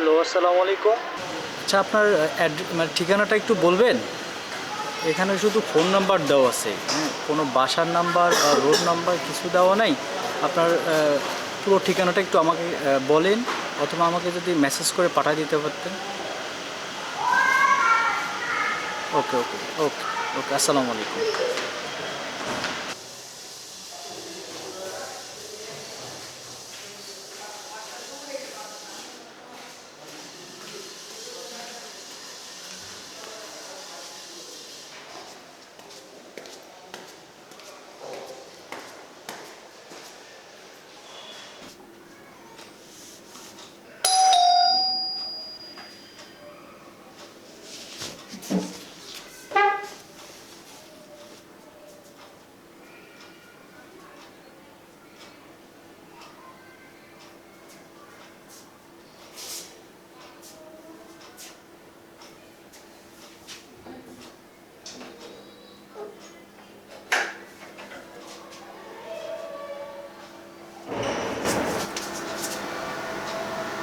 Hello, আসসালামু আলাইকুম। আচ্ছা আপনার মানে ঠিকানাটা একটু বলবেন? এখানে শুধু ফোন নাম্বার দেওয়া আছে। কোনো বাসার নাম্বার বা রোড নাম্বার কিছু দেওয়া নাই। আপনার পুরো ঠিকানাটা একটু আমাকে বলেন, অথবা আমাকে যদি মেসেজ করে পাঠিয়ে দিতে পারতেন। ওকে ওকে ওকে ওকে, আসসালামু আলাইকুম।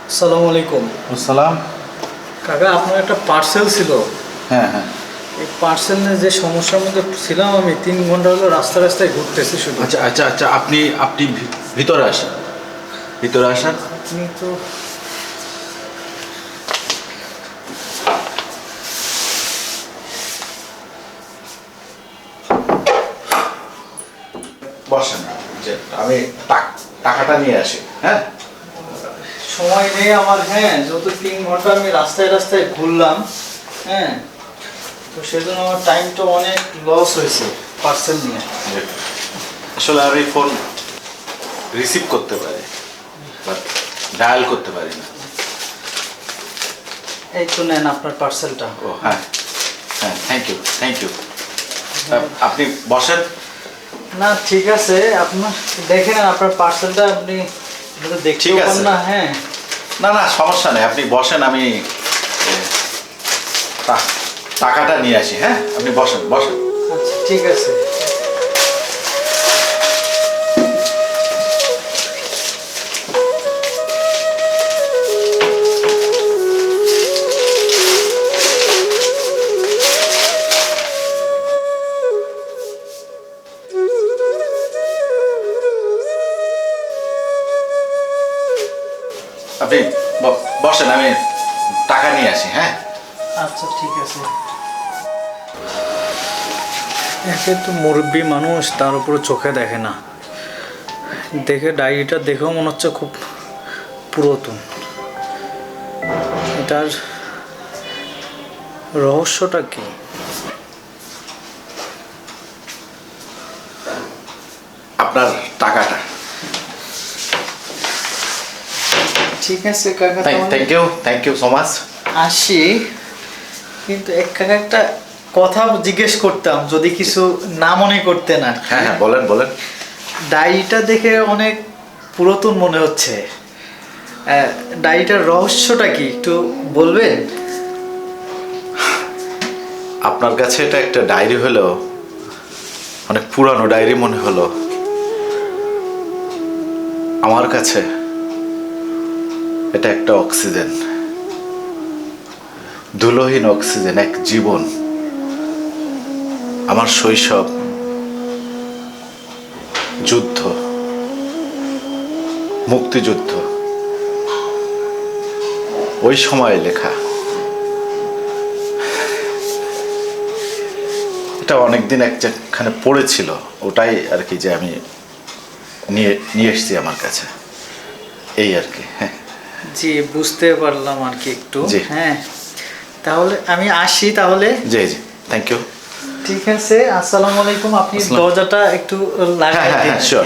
আসসালামু আলাইকুম। সালাম কাকা আপনার একটা পার্সেল ছিল। হ্যাঁ হ্যাঁ। এই পার্সেল নিয়ে যে সমস্যার মধ্যে ছিলাম আমি তিন ঘণ্টা হলো রাস্তা রাস্তায় ঘুরতেছি শুধু। আচ্ছা আচ্ছা আচ্ছা আপনি আপনি ভিতরে আসেন। ভিতরে আসেন। আপনি তো বসেন যে আমি টাকাটা নিয়ে আসি হ্যাঁ? সময় নেই আমার হ্যাঁ যত তিন ঘণ্টা আমি রাস্তায় রাস্তায় ঘুরলাম হ্যাঁ তো সেজন্য আমার টাইমটা অনেক লস হয়েছে পার্সেল নিয়ে। আসলে আমি ফোন রিসিভ করতে পারি বাট ডায়াল করতে পারি না। এই তো নেন আপনার পার্সেলটা ও হ্যাঁ হ্যাঁ থ্যাংক ইউ থ্যাংক ইউ আপনি বসেন। না ঠিক আছে আপনার দেখে নেন আপনার পার্সেলটা আপনি ঠিক আছে। না হ্যাঁ। না না সমস্যা নেই। আপনি বসেন আমি টাকাটা নিয়ে আসি হ্যাঁ? আপনি বসেন বসেন। আচ্ছা ঠিক আছে। আপনি বসেন আমি টাকা নিয়ে আসি হ্যাঁ? আচ্ছা ঠিক আছে। একে তো মুরব্বী মানুষ তার উপরে চোখে দেখে না। দেখে ডায়েরিটা দেখেও মনে হচ্ছে খুব পুরাতন। এটার রহস্যটা কি? আপনার টাকাটা। ঠিক আছে কাকা thank you thank you so much আসি। কিন্তু এক কাকা একটা কথা জিজ্ঞেস করতাম যদি কিছু না মনে করতেন আর হ্যাঁ হ্যাঁ বলেন বলেন। ডায়েরিটা দেখে অনেক পুরাতন মনে হচ্ছে। ডায়েরিটার রহস্যটা কি একটু বলবেন? আপনার কাছে এটা একটা ডায়েরি হলো অনেক পুরানো ডায়েরি মনে হলো। আমার কাছে। এটা একটা অক্সিজেন। ধুলোহীন অক্সিজেন, এক জীবন। আমার শৈশব, যুদ্ধ, মুক্তিযুদ্ধ। ওই সময়ে লেখা। এটা অনেকদিন একখানে পড়েছিল, ওটাই আর কি যে আমি নিয়ে নিয়ে এসেছি আমার কাছে। এই আর কি হ্যাঁ। জি বুঝতে পারলাম আর কি একটু। জি। হ্যাঁ। তাহলে আমি আসি তাহলে। জি জি। থ্যাংক ইউ ঠিক আছে আসসালামু আলাইকুম। আপনি আসসালাম। দরজাটা একটু হ্যাঁ লাগাই হ্যাঁ দিন। হ্যাঁ শিওর